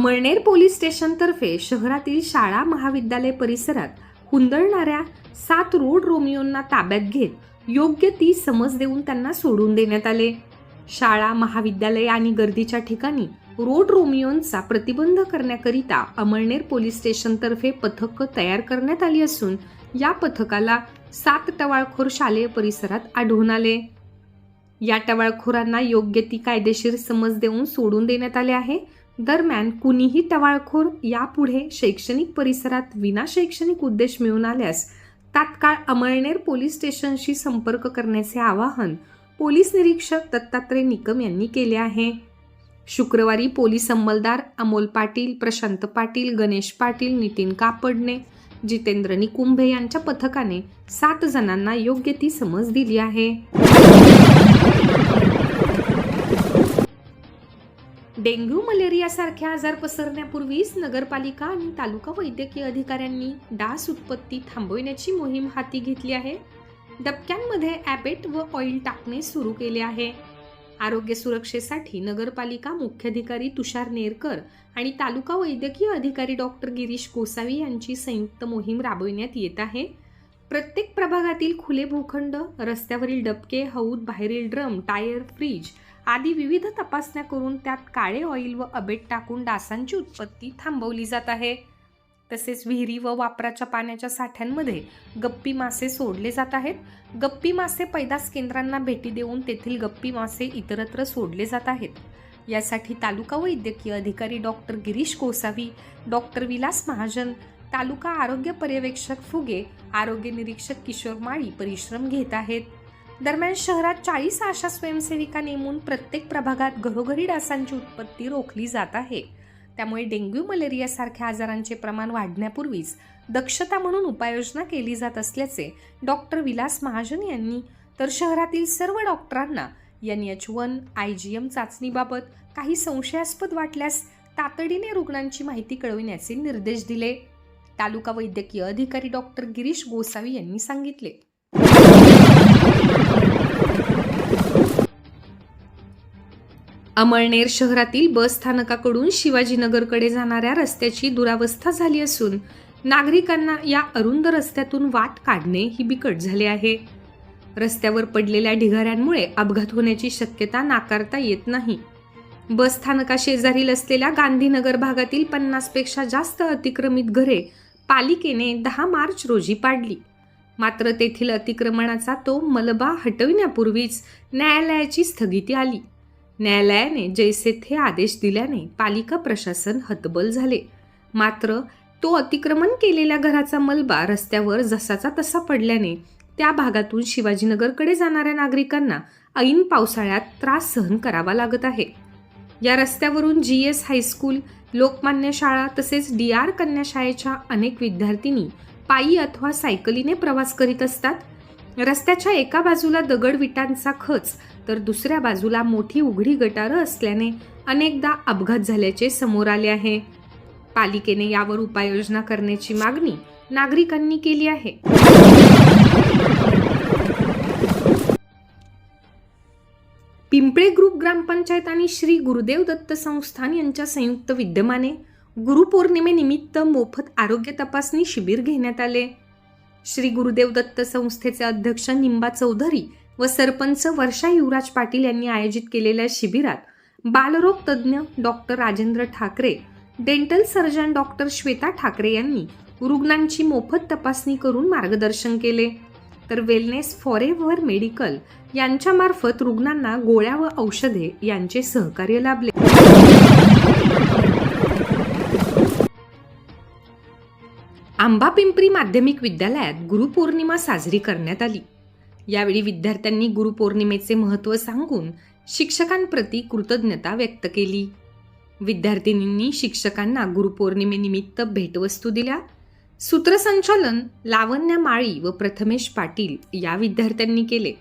Amalner police स्टेशनतर्फे शहरातील शाळा महाविद्यालय परिसरात हुंदळणाऱ्या सात रोड रोमियोंना ताब्यात घेत योग्य ती समज देऊन त्यांना सोडून देण्यात आले. शाळा महाविद्यालय आणि गर्दीच्या ठिकाणी रोड रोमियोंचा प्रतिबंध करण्याकरिता अमळनेर पोलीस स्टेशनतर्फे पथक तयार करण्यात आली असून या पथकाला सात टवाळखोर शालेय परिसरात आढळून आले. या टवाळखोरांना योग्य ती कायदेशीर समज देऊन सोडून देण्यात आले आहे. दरम्यान कुणीही टवाळखोर यापुढे शैक्षणिक परिसरात विना शैक्षणिक उद्देश मिळून आल्यास तात्काळ अमळनेर पोलीस स्टेशनशी संपर्क करण्याचे आवाहन पोलीस निरीक्षक दत्तात्रय निकम यांनी केले आहे. शुक्रवारी पोलीस अंमलदार अमोल पाटील प्रशांत पाटील गणेश पाटील नितीन कापडणे जितेंद्र निकुंभे यांच्या पथकाने सात जणांना योग्य ती समज दिली आहे. डेंग्यू मलेरियासारखे आजार पसरण्यापूर्वीच नगरपालिका आणि तालुका वैद्यकीय अधिकाऱ्यांनी डास उत्पत्ती थांबविण्याची मोहीम हाती घेतली आहे. डबक्यांमध्ये ॲपेट व ऑइल टाकणे सुरू केले आहे. आरोग्य सुरक्षेसाठी नगरपालिका मुख्याधिकारी तुषार नेरकर आणि तालुका वैद्यकीय अधिकारी डॉक्टर गिरीश गोसावी यांची संयुक्त मोहीम राबविण्यात येत आहे. प्रत्येक प्रभागातील खुले भूखंड रस्त्यावरील डबके हौद बाहेरील ड्रम टायर फ्रीज आदी विविध तपासण्या करून त्यात काळे ऑइल व अबेट टाकून डासांची उत्पत्ती थांबवली जात आहे. तसेच विहिरी व वापराच्या पाण्याच्या साठ्यांमध्ये गप्पी मासे सोडले जात आहेत. गप्पी मासे पैदास केंद्रांना भेटी देऊन तेथील गप्पी मासे इतरत्र सोडले जात आहेत. यासाठी तालुका वैद्यकीय अधिकारी डॉक्टर गिरीश कोसावी डॉक्टर विलास महाजन तालुका आरोग्य पर्यवेक्षक फुगे आरोग्य निरीक्षक किशोर माळी परिश्रम घेत आहेत. दरम्यान शहरात चाळीस आशा स्वयंसेविका नेमून प्रत्येक प्रभागात घरोघरी डासांची उत्पत्ती रोखली जात आहे. त्यामुळे डेंग्यू मलेरियासारख्या आजारांचे प्रमाण वाढण्यापूर्वीच दक्षता म्हणून उपाययोजना केली जात असल्याचे डॉक्टर विलास महाजन यांनी तर शहरातील सर्व डॉक्टरांना N H one I G M चाचणीबाबत काही संशयास्पद वाटल्यास तातडीने रुग्णांची माहिती कळविण्याचे निर्देश दिले. तालुका वैद्यकीय अधिकारी डॉक्टर गिरीश गोसावी यांनी सांगितले. अमळनेर शहरातील बस स्थानकाकडून शिवाजीनगरकडे जाणाऱ्या रस्त्याची दुरावस्था झाली असून नागरिकांना या अरुंद रस्त्यातून वाट काढणे ही बिकट झाले आहे. रस्त्यावर पडलेल्या ढिगाऱ्यांमुळे अपघात होण्याची शक्यता नाकारता येत नाही. बस स्थानकाशेजारील असलेल्या गांधीनगर भागातील पन्नासपेक्षा जास्त अतिक्रमित घरे पालिकेने दहा मार्च रोजी पाडली. मात्र तेथील अतिक्रमणाचा तो मलबा हटविण्यापूर्वीच न्यायालयाची स्थगिती आली. न्यायालयाने जैसे थे आदेश दिल्याने पालिका प्रशासन हतबल झाले. मात्र तो अतिक्रमण केलेल्या घराचा मलबा रस्त्यावर जसाचा तसा पडल्याने त्या भागातून शिवाजीनगरकडे जाणाऱ्या नागरिकांना ऐन पावसाळ्यात त्रास सहन करावा लागत आहे. या रस्त्यावरून जी एस हायस्कूल लोकमान्य शाळा तसेच डी आर कन्या शाळेच्या अनेक विद्यार्थिनी पायी अथवा सायकलीने प्रवास करीत असतात. रस्त्याच्या एका बाजूला दगड विटांचा खच तर दुसऱ्या बाजूला मोठी उघडी गटारं असल्याने अनेकदा अपघात झाल्याचे समोर आले आहे. पालिकेने यावर उपाययोजना करण्याची मागणी नागरिकांनी केली आहे. पिंपळे ग्रुप ग्रामपंचायत आणि श्री गुरुदेव दत्त संस्थान यांच्या संयुक्त विद्यमाने गुरुपौर्णिमेनिमित्त मोफत आरोग्य तपासणी शिबिर घेण्यात आले. श्री गुरुदेव दत्त संस्थेचे अध्यक्ष निंबा चौधरी व सरपंच वर्षा युवराज पाटील यांनी आयोजित केलेल्या शिबिरात बालरोग तज्ज्ञ doctor Rajendra Thackeray dental surgeon doctor Shweta Thackeray यांनी रुग्णांची मोफत तपासणी करून मार्गदर्शन केले. तर वेलनेस फॉरेव्हर मेडिकल यांच्यामार्फत रुग्णांना गोळ्या व औषधे यांचे सहकार्य लाभले. आंबा पिंपरी माध्यमिक विद्यालयात गुरुपौर्णिमा साजरी करण्यात आली. यावेळी विद्यार्थ्यांनी गुरुपौर्णिमेचे महत्त्व सांगून शिक्षकांप्रती कृतज्ञता व्यक्त केली. विद्यार्थिनींनी शिक्षकांना गुरुपौर्णिमेनिमित्त भेटवस्तू दिल्या. सूत्रसंचालन लावण्या माळी व प्रथमेश पाटील या विद्यार्थ्यांनी केले.